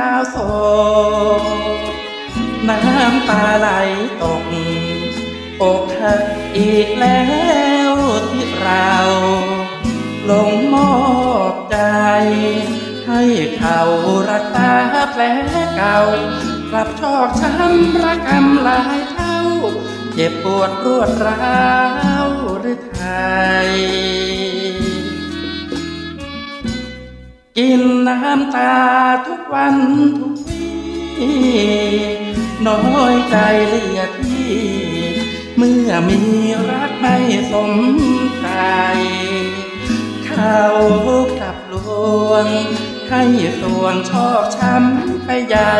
ดาวโศกน้ำตาไหลตกอกหักอีกแล้วที่เราหลงมอบใจ ให้เขารักษาแผลเก่า กลับชอกช้ำระกำหลายเท่า เจ็บปวดรวดร้าวหรือไทย กินน้ำตาทุกวันทุกวีน้อยใจเหลือที่ เมื่อมีรักไม่สมใจเขากลับลวง ให้ส่วนชอกช้ำไปใหญ่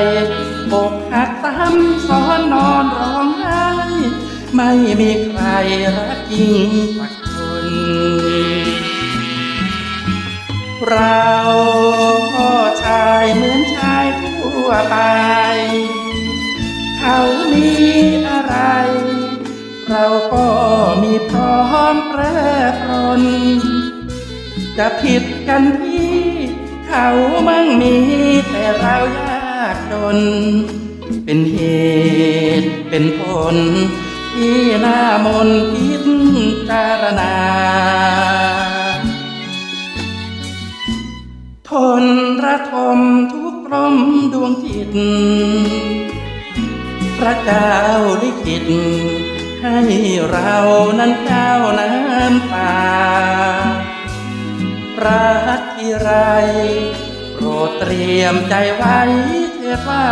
อกหักซ้ำซ้อนนอนร้องไห้ ไม่มีใครรักยิ่งกว่า เราก็ชายเหมือนชายทั่วไป เขามีอะไร เราก็มีพร้อมแปรปรน จะผิดกันที่ เขามั่งมีแต่เรายากจน เป็นเหตุเป็นผลที่หน้ามนต์พิจารณา ทนระทมทุกข์รมดวงจิต พระเจ้าลิขิต ให้เรานั้นเจ้าน้ำตารักที่ไร โปรดเตรียมใจไว้เถิดว่า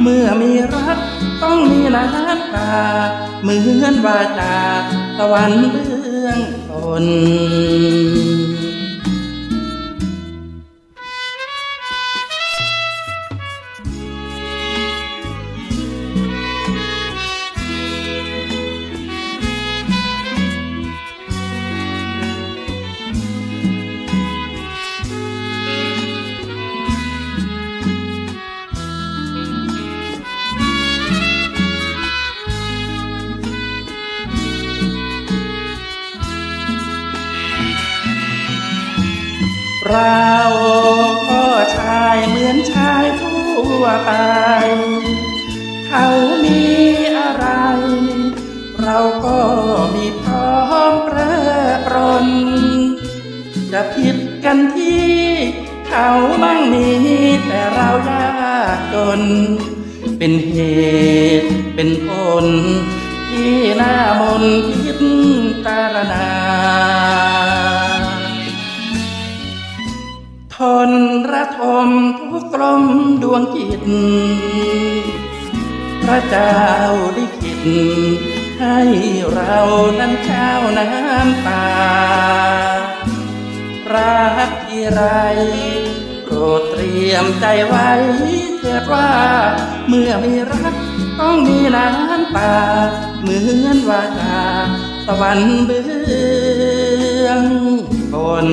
เมื่อมีรักต้องมีน้ำตา เหมือนว่าจากสวรรค์เบื้องต้น เราก็ชายเหมือนชายทั่วไป เขามีอะไร เราก็มีพร้อมแปรปรน จะผิดกันที่เขามั่งมีแต่เรายากจน เป็นเหตุเป็นผลที่หน้ามนต์พิจารณา ระทมทุกกลมดวงจิต พระเจ้าลิขิต ให้เรานั้นเจ้าน้ำตา รักที่ไรโปรดเตรียมใจไว้เถิดว่า เมื่อมีรักต้องมีน้ำตา เหมือนว่าจากสวรรค์เบื้องบน